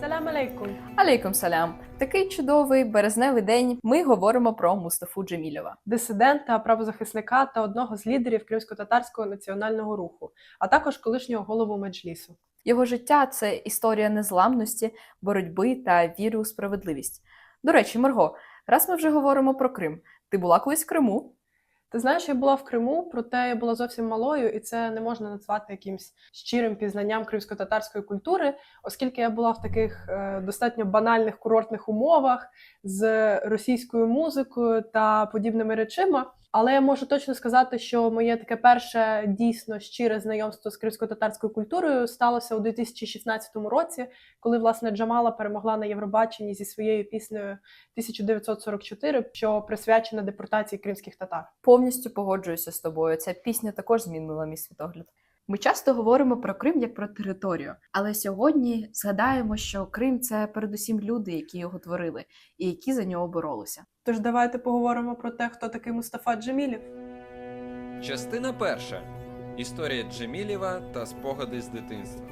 Салям алейкум. Алейкум салям. Такий чудовий березневий день. Ми говоримо про Мустафу Джемілєва. Дисидента, правозахисника та одного з лідерів кримсько-татарського національного руху, а також колишнього голову меджлісу. Його життя це історія незламності, боротьби та віри у справедливість. До речі, Марго, раз ми вже говоримо про Крим, ти була колись в Криму? Ти знаєш, я була в Криму, проте я була зовсім малою, і це не можна назвати якимсь щирим пізнанням кримсько-татарської культури, оскільки я була в таких е, достатньо банальних курортних умовах з російською музикою та подібними речима. Але я можу точно сказати, що моє таке перше дійсно щире знайомство з кримсько-татарською культурою сталося у 2016 році, коли власне Джамала перемогла на Євробаченні зі своєю піснею 1944, що присвячена депортації кримських татар. Повністю погоджуюся з тобою. Ця пісня також змінила мій світогляд. Ми часто говоримо про Крим як про територію, але сьогодні згадаємо, що Крим це передусім люди, які його творили і які за нього боролися. Тож давайте поговоримо про те, хто такий Мустафа Джемілів. Частина перша. Історія Джемілєва та спогади з дитинства.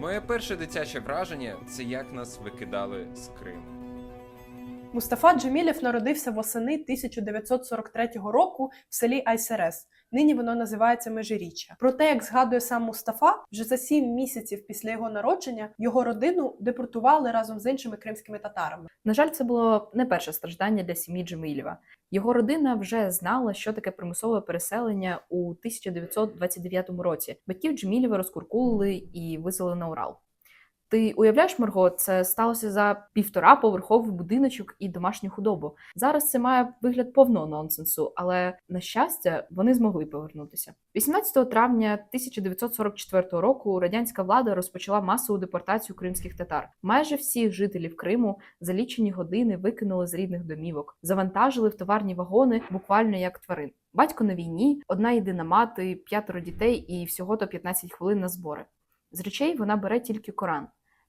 Моє перше дитяче враження це як нас викидали з Криму. Мустафа Джемілєв народився восени 1943 року в селі Айсерес. Нині воно називається Межиріччя. Проте, як згадує сам Мустафа, вже за сім місяців після його народження його родину депортували разом з іншими кримськими татарами. На жаль, це було не перше страждання для сім'ї Джемілєва. Його родина вже знала, що таке примусове переселення у 1929 році. Батьків Джемілєва розкуркулили і виселили на Урал. Ти уявляєш, Марго, це сталося за півтора поверховий будиночок і домашню худобу. Зараз це має вигляд повного нонсенсу, але на щастя вони змогли повернутися. 18 травня 1944 року радянська влада розпочала масову депортацію кримських татар. Майже всіх жителів Криму за лічені години викинули з рідних домівок, завантажили в товарні вагони буквально як тварин. Батько на війні, одна єдина мати, п'ятеро дітей і всього то 15 хвилин на збори. З речей вона бере тільки Коран.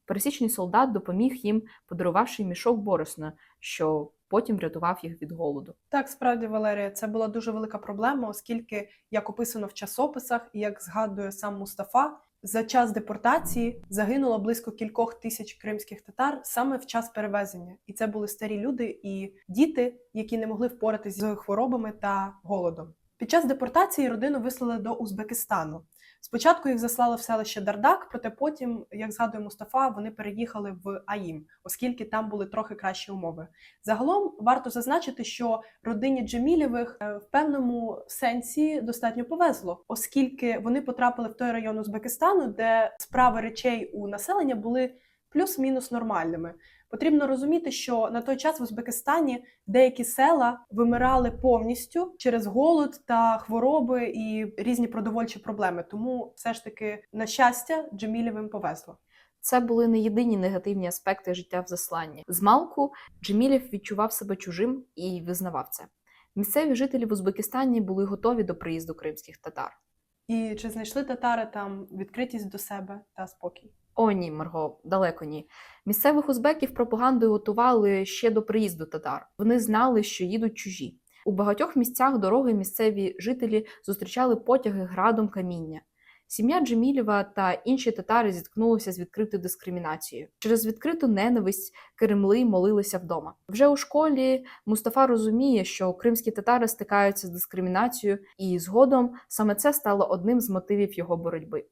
Пересічний солдат допоміг їм, подарувавши мішок борошна, що потім врятував їх від голоду. Так, справді, Валерія, це була дуже велика проблема, оскільки, як описано в часописах, і як згадує сам Мустафа, за час депортації загинуло близько кількох тисяч кримських татар саме в час перевезення. І це були старі люди і діти, які не могли впоратись з хворобами та голодом. Під час депортації родину вислали до Узбекистану. Спочатку їх заслали в селище Дардак, проте потім, як згадує Мустафа, вони переїхали в Аїм, оскільки там були трохи кращі умови. Загалом варто зазначити, що родині Джемілєвих е, в певному сенсі достатньо повезло, оскільки вони потрапили в той район Узбекистану, де справи речей у населення були плюс-мінус нормальними. Потрібно розуміти, що на той час в Узбекистані деякі села вимирали повністю через голод та хвороби і різні продовольчі проблеми. Тому все ж таки, на щастя, Джемілєвим повезло. Це були не єдині негативні аспекти життя в засланні. Змалку Джемілєв відчував себе чужим і визнавав це. Місцеві жителі в Узбекистані були готові до приїзду кримських татар. І чи знайшли татари там відкритість до себе та спокій? О, ні, Марго, далеко ні. Місцевих узбеків пропагандою готували ще до приїзду татар. Вони знали, що їдуть чужі. У багатьох місцях дороги місцеві жителі зустрічали потяги градом каміння. Сім'я Джемілєва та інші татари зіткнулися з відкритою дискримінацією. Через відкриту ненависть Кремли молилися вдома. Вже у школі Мустафа розуміє, що кримські татари стикаються з дискримінацією, і згодом саме це стало одним з мотивів його боротьби.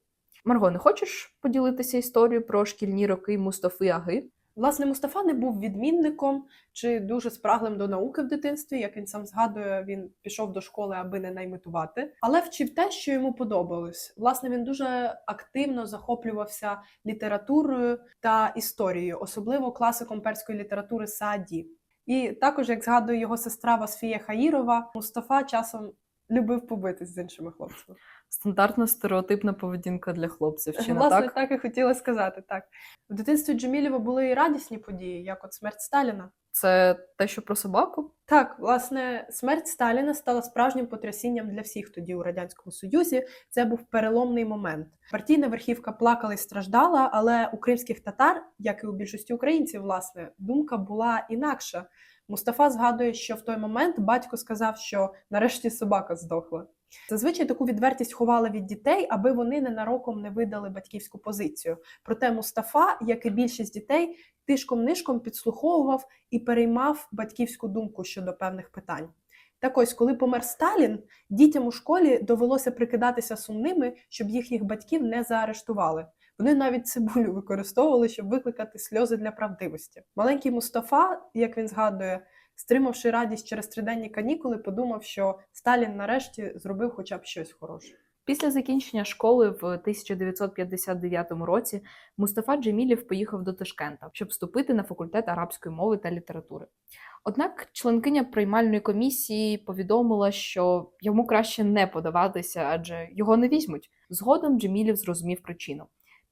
Марго, не хочеш поділитися історією про шкільні роки Мустафи Аги? Власне, Мустафа не був відмінником чи дуже спраглим до науки в дитинстві. Як він сам згадує, він пішов до школи, аби не наймитувати, але вчив те, що йому подобалось. Власне, він дуже активно захоплювався літературою та історією, особливо класиком перської літератури Сааді. І також, як згадує його сестра Васфія Хаїрова, Мустафа часом любив побитись з іншими хлопцями. Стандартна стереотипна поведінка для хлопців. Чи не Власне, так? так і хотіла сказати. Так в дитинстві Джемілєва були і радісні події, як от смерть Сталіна. Це те, що про собаку? Так, власне, смерть Сталіна стала справжнім потрясінням для всіх тоді у радянському союзі. Це був переломний момент. Партійна верхівка плакала і страждала, але у кримських татар, як і у більшості українців, власне, думка була інакша. Мустафа згадує, що в той момент батько сказав, що нарешті собака здохла. Зазвичай таку відвертість ховали від дітей, аби вони ненароком не видали батьківську позицію. Проте Мустафа, як і більшість дітей, тишком-нишком підслуховував і переймав батьківську думку щодо певних питань. Так ось, коли помер Сталін, дітям у школі довелося прикидатися сумними, щоб їхніх батьків не заарештували. Вони навіть цибулю використовували, щоб викликати сльози для правдивості. Маленький Мустафа, як він згадує, стримавши радість через триденні канікули, подумав, що Сталін нарешті зробив хоча б щось хороше. Після закінчення школи в 1959 році Мустафа Джемілєв поїхав до Ташкента, щоб вступити на факультет арабської мови та літератури. Однак членкиня приймальної комісії повідомила, що йому краще не подаватися, адже його не візьмуть. Згодом Джемілєв зрозумів причину.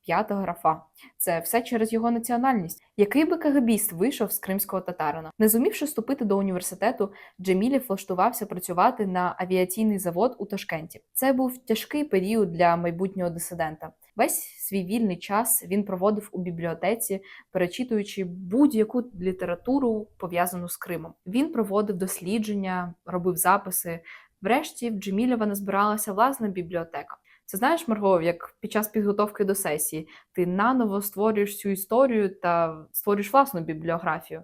П'ята графа це все через його національність. Який би кагабіст вийшов з кримського татарина, не зумівши вступити до університету, Джемілєв влаштувався працювати на авіаційний завод у Ташкенті. Це був тяжкий період для майбутнього дисидента. Весь свій вільний час він проводив у бібліотеці, перечитуючи будь-яку літературу пов'язану з Кримом. Він проводив дослідження, робив записи. Врешті в Джемілєва назбиралася власна бібліотека. Це знаєш, Марго, як під час підготовки до сесії ти наново створюєш цю історію та створюєш власну бібліографію.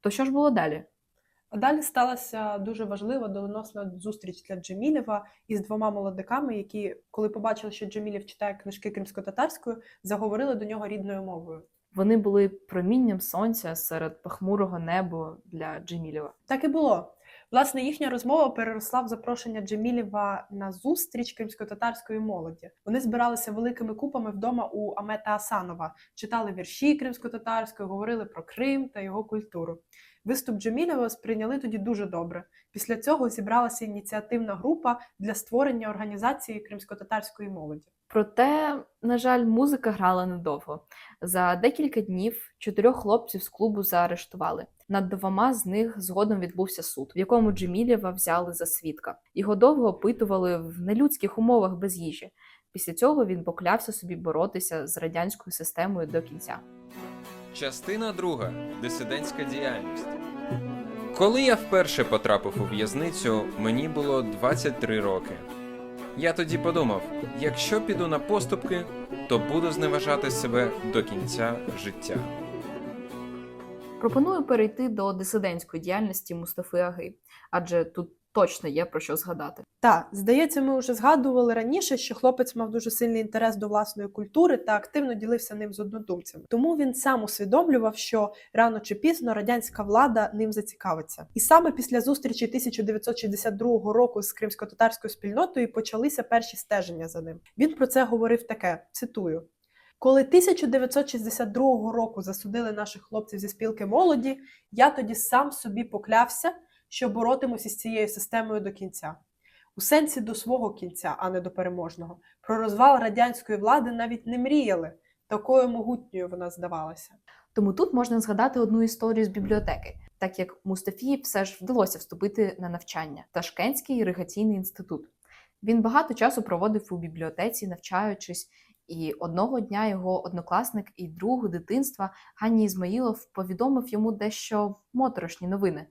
То що ж було далі? А далі сталася дуже важлива доленосна зустріч для Джемілєва із двома молодиками, які, коли побачили, що Джемілєв читає книжки кримсько-татарською, заговорили до нього рідною мовою. Вони були промінням сонця серед похмурого неба для Джемілєва. Так і було. Власне, їхня розмова переросла в запрошення Джемілєва на зустріч кримсько-татарської молоді. Вони збиралися великими купами вдома у Амета Асанова, читали вірші кримсько-татарською, говорили про Крим та його культуру. Виступ Джемілєва сприйняли тоді дуже добре. Після цього зібралася ініціативна група для створення організації кримсько-татарської молоді. Проте, на жаль, музика грала недовго. За декілька днів чотирьох хлопців з клубу заарештували. Над двома з них згодом відбувся суд, в якому Джемілєва взяли за свідка. Його довго опитували в нелюдських умовах без їжі. Після цього він поклявся собі боротися з радянською системою до кінця. Частина друга дисидентська діяльність. Коли я вперше потрапив у в'язницю, мені було 23 роки. Я тоді подумав: якщо піду на поступки, то буду зневажати себе до кінця життя. Пропоную перейти до дисидентської діяльності Мустафи Аги, адже тут точно є про що згадати. Так, здається, ми вже згадували раніше, що хлопець мав дуже сильний інтерес до власної культури та активно ділився ним з однодумцями. Тому він сам усвідомлював, що рано чи пізно радянська влада ним зацікавиться. І саме після зустрічі 1962 року з кримсько-татарською спільнотою почалися перші стеження за ним. Він про це говорив таке: цитую. Коли 1962 року засудили наших хлопців зі спілки молоді, я тоді сам собі поклявся, що боротимуся з цією системою до кінця. У сенсі до свого кінця, а не до переможного. Про розвал радянської влади навіть не мріяли. Такою могутньою вона здавалася. Тому тут можна згадати одну історію з бібліотеки, так як Мустафі все ж вдалося вступити на навчання Ташкентський іригаційний інститут. Він багато часу проводив у бібліотеці, навчаючись, і одного дня його однокласник і друг дитинства Ганні Ізмаїлов повідомив йому дещо моторошні новини.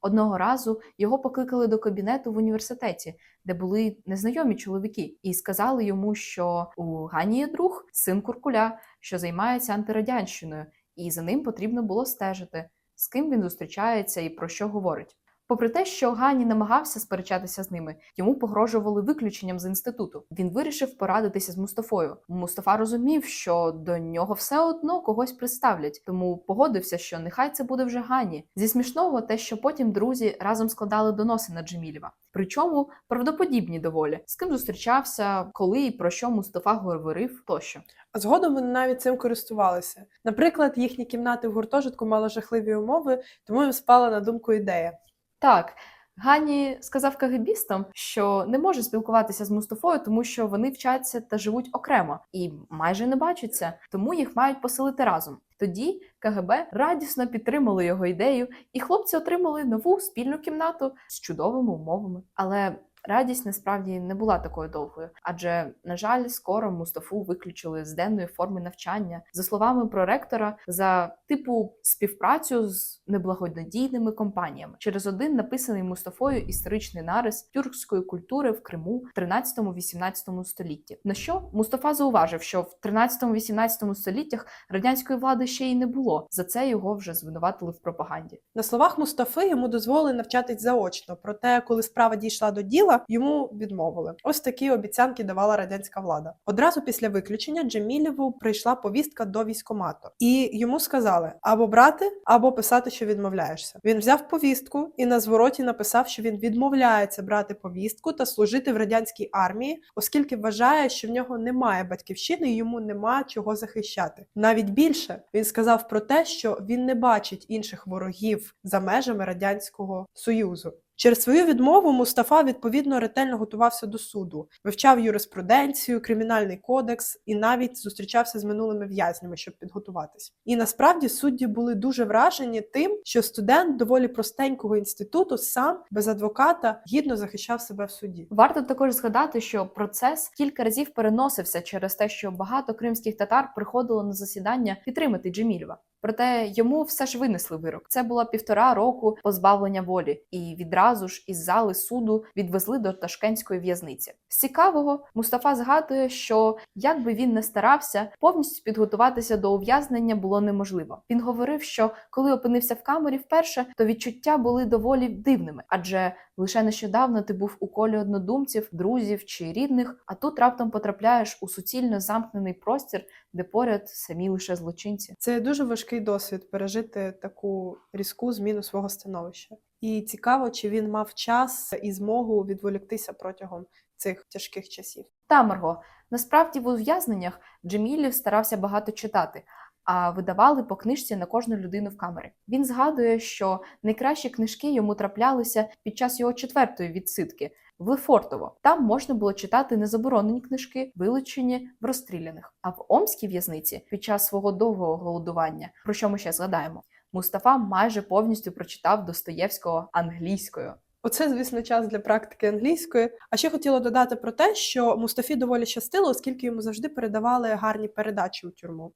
Одного разу його покликали до кабінету в університеті, де були незнайомі чоловіки, і сказали йому, що у Гані є друг, син Куркуля, що займається антирадянщиною, і за ним потрібно було стежити, з ким він зустрічається і про що говорить. Попри те, що Гані намагався сперечатися з ними, йому погрожували виключенням з інституту. Він вирішив порадитися з Мустафою. Мустафа розумів, що до нього все одно когось представлять, тому погодився, що нехай це буде вже Гані. Зі смішного, те, що потім друзі разом складали доноси на Джемілєва. Причому правдоподібні доволі, з ким зустрічався, коли і про що Мустафа говорив тощо. А згодом вони навіть цим користувалися. Наприклад, їхні кімнати в гуртожитку мали жахливі умови, тому їм спала на думку ідея. Так, Гані сказав кагебістам, що не може спілкуватися з Мустафою, тому що вони вчаться та живуть окремо і майже не бачаться, тому їх мають поселити разом. Тоді КГБ радісно підтримали його ідею, і хлопці отримали нову спільну кімнату з чудовими умовами. Але Радість насправді не була такою довгою, адже, на жаль, скоро Мустафу виключили з денної форми навчання. За словами проректора, за типу співпрацю з неблагонадійними компаніями через один написаний Мустафою історичний нарис тюркської культури в Криму в 13-18 столітті. На що Мустафа зауважив, що в 13-18 століттях радянської влади ще й не було. За це його вже звинуватили в пропаганді. На словах Мустафи йому дозволили навчатись заочно, проте, коли справа дійшла до діла, йому відмовили. Ось такі обіцянки давала радянська влада. Одразу після виключення Джемілєву прийшла повістка до військомату, і йому сказали або брати, або писати, що відмовляєшся. Він взяв повістку і на звороті написав, що він відмовляється брати повістку та служити в радянській армії, оскільки вважає, що в нього немає батьківщини і йому нема чого захищати. Навіть більше він сказав про те, що він не бачить інших ворогів за межами радянського союзу. Через свою відмову Мустафа відповідно ретельно готувався до суду, вивчав юриспруденцію, кримінальний кодекс і навіть зустрічався з минулими в'язнями, щоб підготуватись. І насправді судді були дуже вражені тим, що студент доволі простенького інституту сам без адвоката гідно захищав себе в суді. Варто також згадати, що процес кілька разів переносився через те, що багато кримських татар приходило на засідання підтримати Джемілєва. Проте йому все ж винесли вирок. Це було півтора року позбавлення волі, і відразу ж із зали суду відвезли до ташкентської в'язниці. З цікавого Мустафа згадує, що як би він не старався, повністю підготуватися до ув'язнення було неможливо. Він говорив, що коли опинився в камері вперше, то відчуття були доволі дивними, адже лише нещодавно ти був у колі однодумців, друзів чи рідних, а тут раптом потрапляєш у суцільно замкнений простір, де поряд самі лише злочинці. Це дуже важкий досвід пережити таку різку зміну свого становища. І цікаво, чи він мав час і змогу відволіктися протягом цих тяжких часів. Та Марго, насправді в ув'язненнях Джемілів старався багато читати, а видавали по книжці на кожну людину в камері. Він згадує, що найкращі книжки йому траплялися під час його четвертої відсидки в Лефортово. Там можна було читати незаборонені книжки, вилучені в розстріляних. А в Омській в'язниці під час свого довгого голодування, про що ми ще згадаємо, Мустафа майже повністю прочитав Достоєвського англійською. Оце, звісно, час для практики англійської. А ще хотіла додати про те, що Мустафі доволі щастило, оскільки йому завжди передавали гарні передачі у тюрму,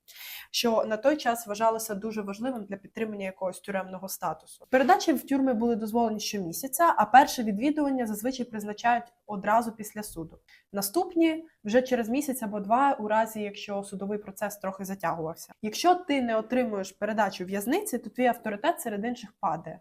що на той час вважалося дуже важливим для підтримання якогось тюремного статусу. Передачі в тюрми були дозволені щомісяця, а перше відвідування зазвичай призначають одразу після суду. Наступні вже через місяць або два, у разі якщо судовий процес трохи затягувався. Якщо ти не отримуєш передачу в'язниці, то твій авторитет серед інших падає.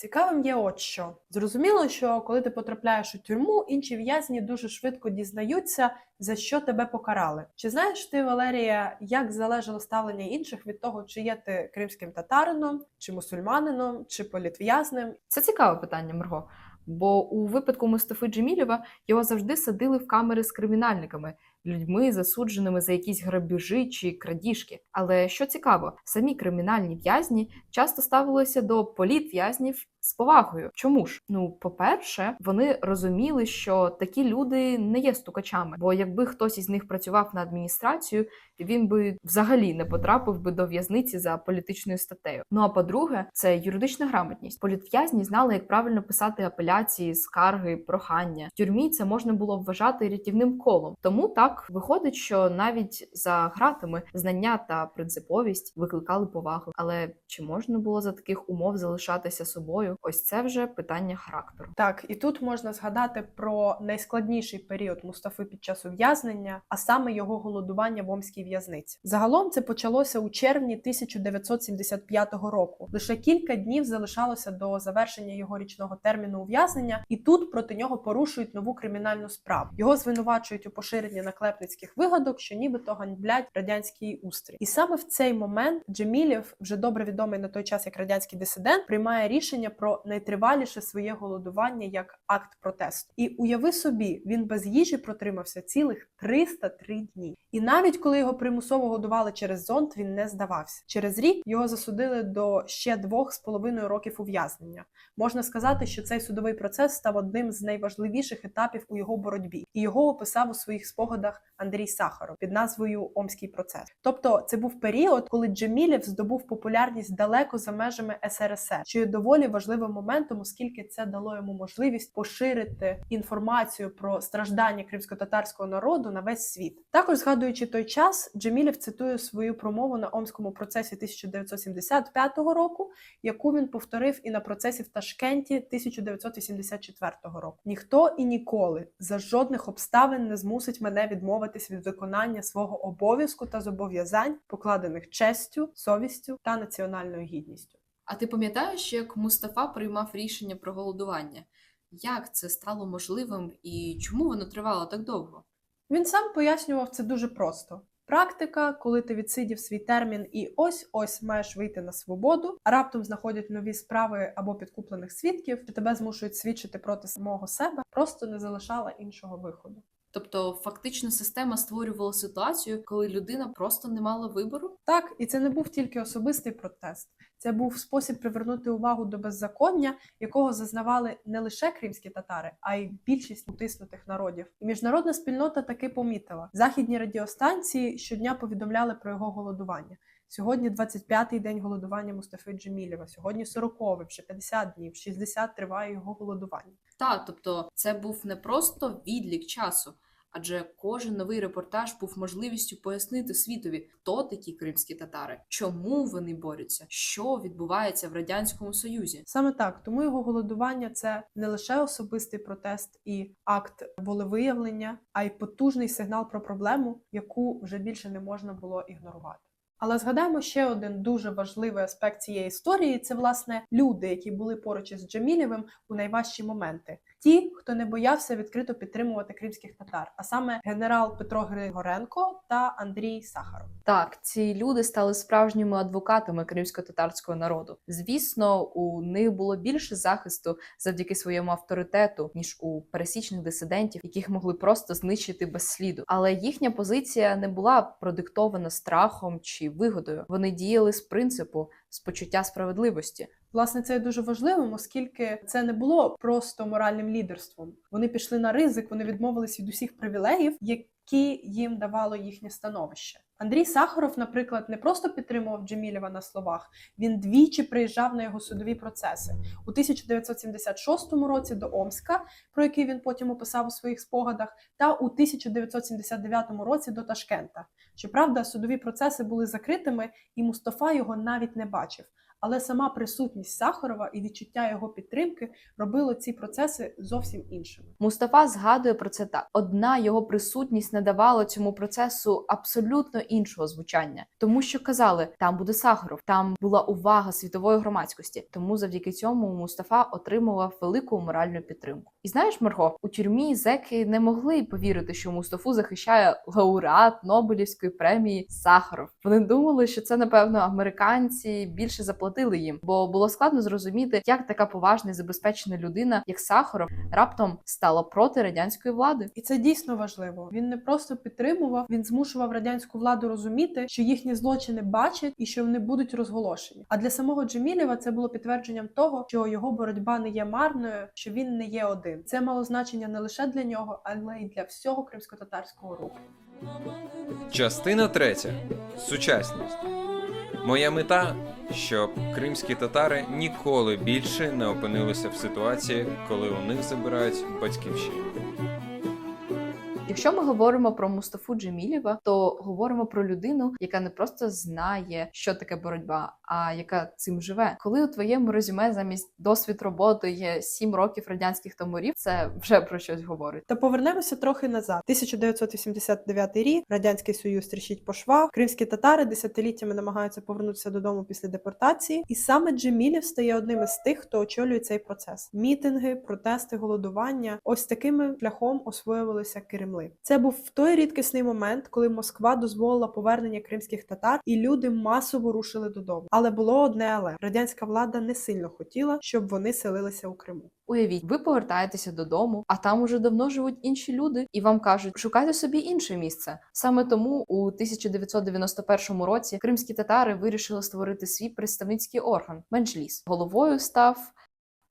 Цікавим є от що. Зрозуміло, що коли ти потрапляєш у тюрму, інші в'язні дуже швидко дізнаються, за що тебе покарали. Чи знаєш ти, Валерія, як залежало ставлення інших від того, чи є ти кримським татарином, чи мусульманином, чи політв'язним? Це цікаве питання, Марго. Бо у випадку Мустафи Джемілєва його завжди садили в камери з кримінальниками, людьми, засудженими за якісь грабежі чи крадіжки. Але що цікаво, самі кримінальні в'язні часто ставилися до політв'язнів з повагою. Чому ж? Ну, по-перше, вони розуміли, що такі люди не є стукачами, бо якби хтось із них працював на адміністрацію, він би взагалі не потрапив би до в'язниці за політичною статтею. Ну а по-друге, це юридична грамотність. Політв'язні знали, як правильно писати апеляції, скарги, прохання. В тюрмі це можна було вважати рятівним колом. Тому так виходить, що навіть за гратами знання та принциповість викликали повагу. Але чи можна було за таких умов залишатися собою? Ось це вже питання характеру. Так, і тут можна згадати про найскладніший період Мустафи під час ув'язнення, а саме його голодування в Омській в'язниці. Загалом це почалося у червні 1975 року. Лише кілька днів залишалося до завершення його річного терміну ув'язнення, і тут проти нього порушують нову кримінальну справу. Його звинувачують у поширенні наклепницьких вигадок, що нібито ганьблять радянський устрій. І саме в цей момент Джемілєв, вже добре відомий на той час як радянський дисидент, приймає рішення про найтриваліше своє голодування як акт протесту. І уяви собі, він без їжі протримався цілих 303 дні. І навіть коли його примусово годували через зонд, він не здавався. Через рік його засудили до ще двох з половиною років ув'язнення. Можна сказати, що цей судовий процес став одним з найважливіших етапів у його боротьбі, і його описав у своїх спогадах Андрій Сахаров під назвою Омський процес. Тобто, це був період, коли Джемілєв здобув популярність далеко за межами СРСР, що є доволі важливим важливим моментом, оскільки це дало йому можливість поширити інформацію про страждання кримсько-татарського народу на весь світ. Також згадуючи той час, Джемілєв цитує свою промову на Омському процесі 1975 року, яку він повторив і на процесі в Ташкенті 1984 року. Ніхто і ніколи за жодних обставин не змусить мене відмовитись від виконання свого обов'язку та зобов'язань, покладених честю, совістю та національною гідністю. А ти пам'ятаєш, як Мустафа приймав рішення про голодування? Як це стало можливим і чому воно тривало так довго? Він сам пояснював це дуже просто. Практика, коли ти відсидів свій термін і ось ось маєш вийти на свободу, а раптом знаходять нові справи або підкуплених свідків, що тебе змушують свідчити проти самого себе, просто не залишала іншого виходу. Тобто, фактично, система створювала ситуацію, коли людина просто не мала вибору? Так, і це не був тільки особистий протест, це був спосіб привернути увагу до беззаконня, якого зазнавали не лише кримські татари, а й більшість утиснутих народів. І міжнародна спільнота таки помітила. Західні радіостанції щодня повідомляли про його голодування. Сьогодні 25-й день голодування Мустафи Джемілєва, сьогодні 40-й, вже 50 днів, 60 триває його голодування. Так, тобто, це був не просто відлік часу, адже кожен новий репортаж був можливістю пояснити світові, хто такі кримські татари, чому вони борються, що відбувається в радянському союзі. Саме так, тому його голодування це не лише особистий протест і акт волевиявлення, а й потужний сигнал про проблему, яку вже більше не можна було ігнорувати. Але згадаємо ще один дуже важливий аспект цієї історії: це власне люди, які були поруч із Джамілєвим у найважчі моменти. Ті, хто не боявся відкрито підтримувати кримських татар, а саме генерал Петро Григоренко та Андрій Сахаров. Так, ці люди стали справжніми адвокатами кримсько-татарського народу. Звісно, у них було більше захисту завдяки своєму авторитету, ніж у пересічних дисидентів, яких могли просто знищити без сліду. Але їхня позиція не була продиктована страхом чи вигодою. Вони діяли з принципу, з почуття справедливості. Власне, це є дуже важливим, оскільки це не було просто моральним лідерством. Вони пішли на ризик, вони відмовились від усіх привілеїв, які їм давало їхнє становище. Андрій Сахаров, наприклад, не просто підтримував Джемілєва на словах, він двічі приїжджав на його судові процеси у 1976 році до Омська, про який він потім описав у своїх спогадах, та у 1979 році до Ташкента. Щоправда, судові процеси були закритими, і Мустафа його навіть не бачив. Але сама присутність Сахарова і відчуття його підтримки робило ці процеси зовсім іншими. Мустафа згадує про це так: одна його присутність надавала цьому процесу абсолютно іншого звучання, тому що казали, там буде Сахаров, там була увага світової громадськості. Тому завдяки цьому Мустафа отримував велику моральну підтримку. І знаєш, Марго, у тюрмі зеки не могли повірити, що Мустафу захищає лауреат Нобелівської премії Сахаров. Вони думали, що це напевно американці більше заплатили їм, бо було складно зрозуміти, як така поважна і забезпечена людина, як Сахаров, раптом стала проти радянської влади. І це дійсно важливо. Він не просто підтримував, він змушував радянську владу розуміти, що їхні злочини бачать і що вони будуть розголошені. А для самого Джемілєва це було підтвердженням того, що його боротьба не є марною, що він не є один. Це мало значення не лише для нього, але й для всього кримсько-татарського руху. Частина третя. Сучасність. Моя мета, щоб кримські татари ніколи більше не опинилися в ситуації, коли у них забирають батьківщину. Якщо ми говоримо про Мустафу Джемілєва, то говоримо про людину, яка не просто знає, що таке боротьба, а яка цим живе. Коли у твоєму резюме замість досвід роботи є 7 років радянських тамурів, це вже про щось говорить. Та повернемося трохи назад. 1989 рік радянський союз тріщить по швах. Кримські татари десятиліттями намагаються повернутися додому після депортації, і саме Джемілєв стає одним із тих, хто очолює цей процес. Мітинги, протести, голодування. Ось такими шляхом освоювалися Кремли. Це був той рідкісний момент, коли Москва дозволила повернення кримських татар, і люди масово рушили додому. Але було одне але радянська влада не сильно хотіла, щоб вони селилися у Криму. Уявіть, ви повертаєтеся додому, а там уже давно живуть інші люди, і вам кажуть, шукайте собі інше місце. Саме тому у 1991 році кримські татари вирішили створити свій представницький орган Меджліс. Головою став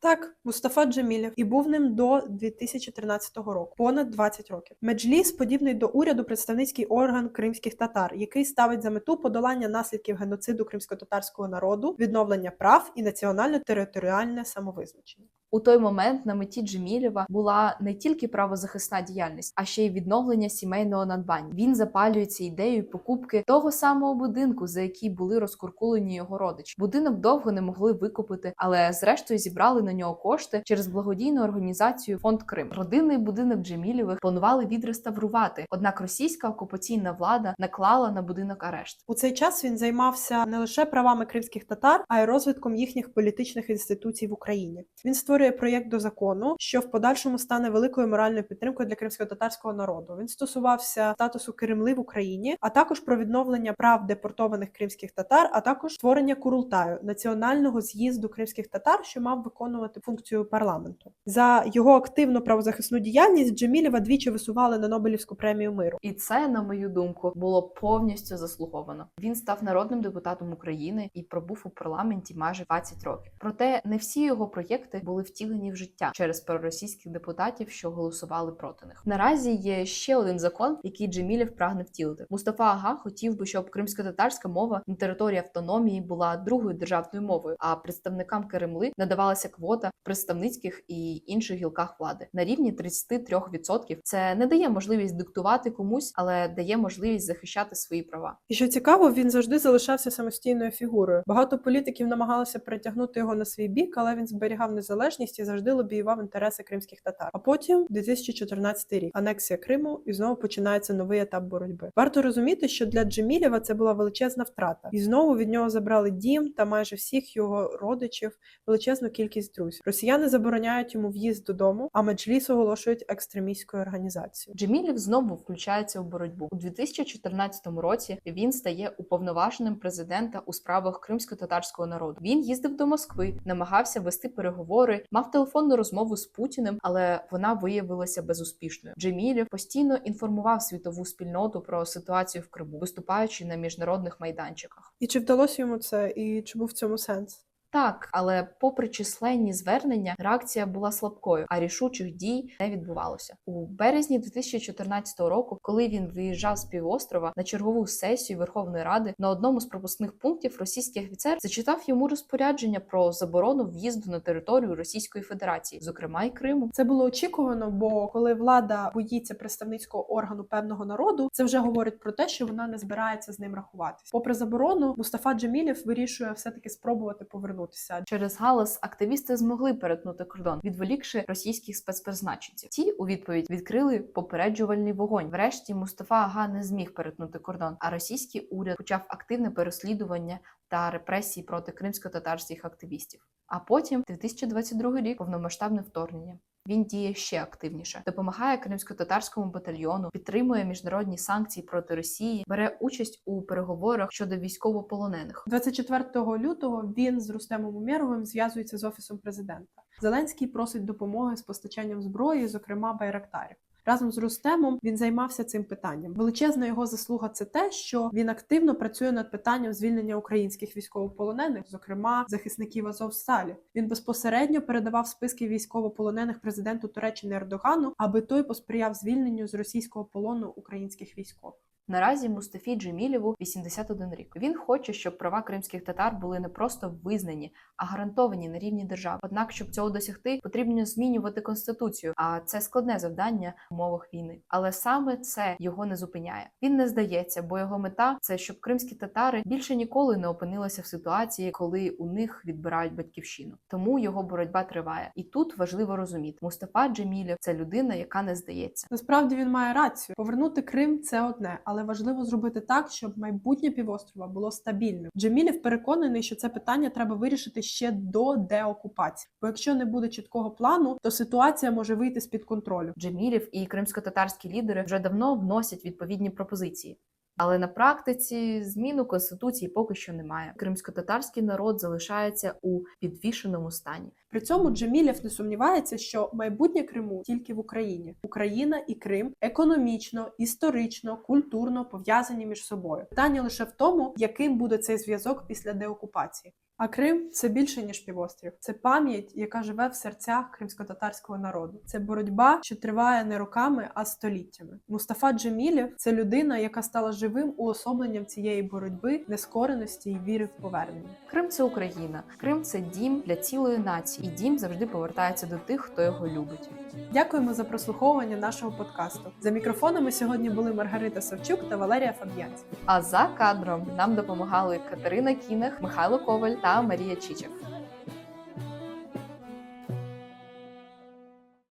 Так, Мустафа Джемілєв і був ним до 2013 року, понад 20 років. Меджліс подібний до уряду представницький орган кримських татар, який ставить за мету подолання наслідків геноциду кримсько-татарського народу, відновлення прав і національно-територіальне самовизначення. У той момент на меті Джемілєва була не тільки правозахисна діяльність, а ще й відновлення сімейного надбання. Він запалюється ідеєю покупки того самого будинку, за який були розкуркулені його родичі. Будинок довго не могли викупити, але зрештою зібрали на нього кошти через благодійну організацію Фонд Крим. Родинний будинок Джемілєвих планували відреставрувати. Однак російська окупаційна влада наклала на будинок арешт. У цей час він займався не лише правами кримських татар, а й розвитком їхніх політичних інституцій в Україні. Він створює проєкт до закону, що в подальшому стане великою моральною підтримкою для кримсько-татарського народу. Він стосувався статусу Кремли в Україні, а також про відновлення прав депортованих кримських татар, а також створення Курултаю національного з'їзду кримських татар, що мав виконувати функцію парламенту. За його активну правозахисну діяльність Джемілєва двічі висували на Нобелівську премію миру. І це, на мою думку, було повністю заслуговано. Він став народним депутатом України і пробув у парламенті майже 20 років. Проте не всі його проєкти були втілені в життя через проросійських депутатів, що голосували проти них. Наразі є ще один закон, який Джемілєв прагне втілити. Мустафа Ага хотів би, щоб кримсько-татарська мова на території автономії була другою державною мовою, а представникам Кремли надавалася квота в представницьких і інших гілках влади на рівні 33%. Це не дає можливість диктувати комусь, але дає можливість захищати свої права. І що цікаво, він завжди залишався самостійною фігурою. Багато політиків намагалися перетягнути його на свій бік, але він зберігав незалежність і завжди лобіював інтереси кримських татар. А потім 2014 рік анексія Криму, і знову починається новий етап боротьби. Варто розуміти, що для Джемілєва це була величезна втрата, і знову від нього забрали дім та майже всіх його родичів, величезну кількість друзів. Росіяни забороняють йому в'їзд додому, а меджліс оголошують екстремістською організацією. Джемілєв знову включається у боротьбу у 2014 році. Він стає уповноваженим президента у справах кримсько-татарського народу. Він їздив до Москви, намагався вести переговори, мав телефонну розмову з Путіним, але вона виявилася безуспішною. Джемілів постійно інформував світову спільноту про ситуацію в Криму, виступаючи на міжнародних майданчиках. І чи вдалося йому це, і чи був в цьому сенс? Так, але попри численні звернення, реакція була слабкою, а рішучих дій не відбувалося. У березні 2014 року, коли він виїжджав з півострова на чергову сесію Верховної Ради, на одному з пропускних пунктів російський офіцер зачитав йому розпорядження про заборону в'їзду на територію Російської Федерації, зокрема й Криму. Це було очікувано, бо коли влада боїться представницького органу певного народу, це вже говорить про те, що вона не збирається з ним рахуватись. Попри заборону, Мустафа Джемілєв вирішує все таки спробувати повернутися. Через галас активісти змогли перетнути кордон, відволікши російських спецпризначенців. Ті у відповідь відкрили попереджувальний вогонь. Врешті Мустафа Ага не зміг перетнути кордон, а російський уряд почав активне переслідування та репресії проти кримсько-татарських активістів. А потім 2022 рік повномасштабне вторгнення. Він діє ще активніше, допомагає кримсько-татарському батальйону, підтримує міжнародні санкції проти Росії, бере участь у переговорах щодо військовополонених. 24 лютого він з Рустемом Умєровим зв'язується з офісом президента. Зеленський просить допомоги з постачанням зброї, зокрема байрактарів. Разом з Рустемом він займався цим питанням. Величезна його заслуга це те, що він активно працює над питанням звільнення українських військовополонених, зокрема захисників Азовсталі. Він безпосередньо передавав списки військовополонених президенту Туреччини Ердогану, аби той посприяв звільненню з російського полону українських військових. Наразі Мустафі Джемілєву 81 рік. Він хоче, щоб права кримських татар були не просто визнані, а гарантовані на рівні держави. Однак, щоб цього досягти, потрібно змінювати конституцію. А це складне завдання в умовах війни. Але саме це його не зупиняє. Він не здається, бо його мета це щоб кримські татари більше ніколи не опинилися в ситуації, коли у них відбирають батьківщину. Тому його боротьба триває. І тут важливо розуміти, Мустафа Джемілєв це людина, яка не здається. Насправді він має рацію. Повернути Крим це одне, але важливо зробити так, щоб майбутнє півострова було стабільним. Джемілєв переконаний, що це питання треба вирішити ще до деокупації. Бо якщо не буде чіткого плану, то ситуація може вийти з під контролю. Джемілів і кримсько-татарські лідери вже давно вносять відповідні пропозиції. Але на практиці зміну конституції поки що немає. Кримсько-татарський народ залишається у підвішеному стані. При цьому Джемілєв не сумнівається, що майбутнє Криму тільки в Україні. Україна і Крим економічно, історично, культурно пов'язані між собою. Питання лише в тому, яким буде цей зв'язок після деокупації. А Крим це більше ніж півострів. Це пам'ять, яка живе в серцях кримсько-татарського народу. Це боротьба, що триває не роками, а століттями. Мустафа Джемілєв це людина, яка стала живим уособленням цієї боротьби, нескореності і віри в повернення. Крим це Україна. Крим це дім для цілої нації, і дім завжди повертається до тих, хто його любить. Дякуємо за прослуховування нашого подкасту. За мікрофонами сьогодні були Маргарита Савчук та Валерія Фаб'янська. А за кадром нам допомагали Катерина Кінех, Михайло Коваль та Марія Чичик.